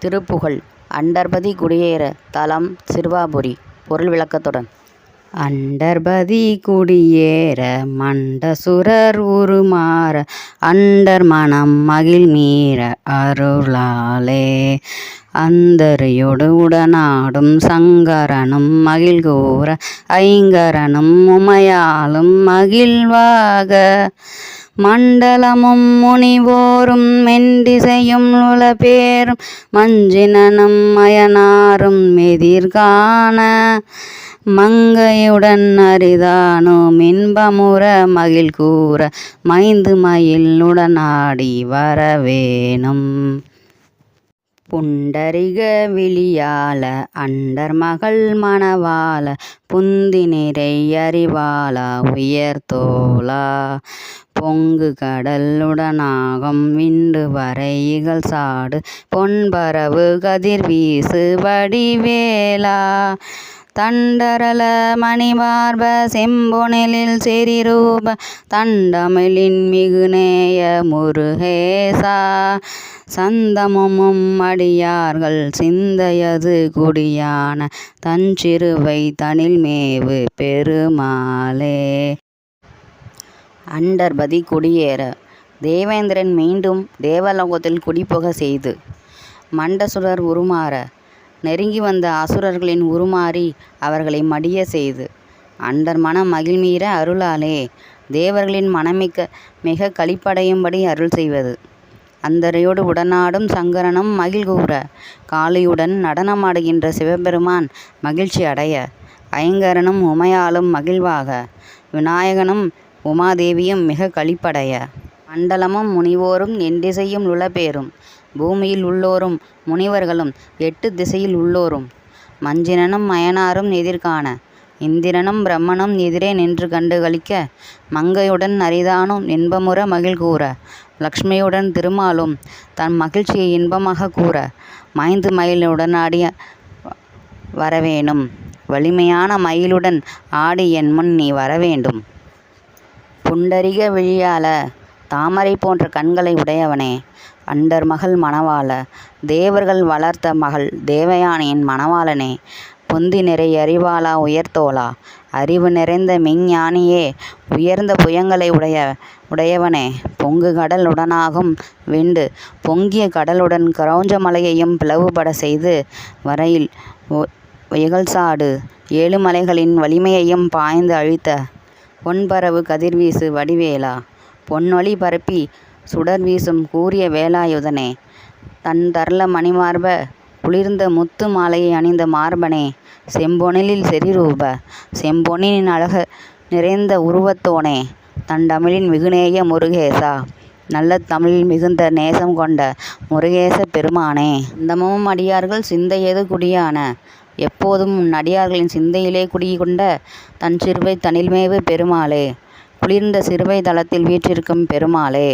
திருப்புகழ் அண்டர்பதி குடியேற தலம் சிறுவாபுரி பொருள் விளக்கத்துடன். அண்டர்பதி குடியேற மண்டசுரர் உருமாற அண்டர் மனம் மகிழ்மீற அருளாலே. அந்தரியோடு உடனாடும் சங்கரனும் மகிழ்கூற ஐங்கரனும் உமையாலும் மகிழ்வாக. மண்டலமும் முனிவோரும் மெண்டிசையும் உலபேரும் மஞ்சினனும் மயனாரும் எதிர்காண மங்கையுடன் அரிதானும் இன்பமுற மகிழ்கூற மைந்து மயில் உடனாடி வரவேணும். புண்டரிக விழியால அண்டர் மகள் மணவால புந்தி நிறை அறிவாளா உயர்தோளா பொங்கு கடலுடனாகும் விண்டு வரை இகழ் சாடு பொன்பரவு கதிர்வீசு வடிவேலா தண்டரல மணிமார்ப செம்பொனிலில் செரிரூப தண்டமிழின் மிகுநேய முருகேசா சந்தமும் அடியார்கள் சிந்தையது குடியான தஞ்சிறுவை தனில்மேவு பெருமாளே. அண்டர்பதி குடியேற. தேவேந்திரன் மீண்டும் தேவலோகத்தில் குடிபுக செய்து மண்டசுரர் உருமாற. நெருங்கி வந்த அசுரர்களின் உருமாறி அவர்களை மடிய செய்து அண்டர் மனம் மகிழ்மீற அருளாலே தேவர்களின் மனமிக்க மிக களிப்படையும்படி அருள் செய்வது. அந்தரையோடு உடனாடும் சங்கரனும் மகிழ்கூற காளியுடன் நடனமாடுகின்ற சிவபெருமான் மகிழ்ச்சி அடைய ஐங்கரனும் உமையாலும் மகிழ்வாக விநாயகனும் உமாதேவியும் மிக களிப்படைய. மண்டலமும் முனிவோரும் எண்டிசையும் உளப்பேரும் பூமியில் உள்ளோரும் முனிவர்களும் எட்டு திசையில் உள்ளோரும். மஞ்சினனும் மயனாரும் எதிர்காண. இந்திரனும் பிரம்மனும் எதிரே நின்று கண்டு களிக்க மங்கையுடன் அரிதானும் இன்பமுற மகிழ் கூற லக்ஷ்மியுடன் திருமாலும் தன் மகிழ்ச்சியை இன்பமாக கூற. மைந்து மயிலுடனாடி வரவேணும். வலிமையான மயிலுடன் ஆடி என் முன் நீ வரவேண்டும். புண்டரிக விழியால தாமரை போன்ற கண்களை உடையவனே அண்டர் மகள் மணவாள தேவர்கள் வளர்த்த மகள் தேவயானையின் மணவாளனே பொந்தி நிறை அறிவாளா உயர்த்தோளா? அறிவு நிறைந்த மெஞ்ஞானியே உயர்ந்த புயங்களை உடைய உடையவனே பொங்கு கடல் உடனாகும் விண்டு பொங்கிய கடலுடன் கிரௌஞ்ச மலையையும் பிளவுபட செய்து வரையில் இகழ்சாடு ஏழு மலைகளின் வலிமையையும் பாய்ந்து அழித்த ஒன்பரவு கதிர்வீசு வடிவேலா? பொன்னொளி பரப்பி சுடர் வீசும் கூரிய வேலாயுதனே. தன் தரல மணிமார்ப குளிர்ந்த முத்து மாலையை அணிந்த மார்பனே. செம்பொனிலில் செறிரூப செம்பொன்னின் அழக நிறைந்த உருவத்தோனே. தன் தமிழின் மிகுநேய முருகேசா. நல்ல தமிழில் மிகுந்த நேசம் கொண்ட முருகேச பெருமானே. அந்தமும் அடியார்கள் சிந்தையது குடியான. எப்போதும் உன் அடியார்களின் சிந்தையிலே குடிகொண்ட தன் சிறுவை தனில்மேவு பெருமாளே. குளிர்ந்த சிறுவை தளத்தில் வீற்றிருக்கும் பெருமாளே.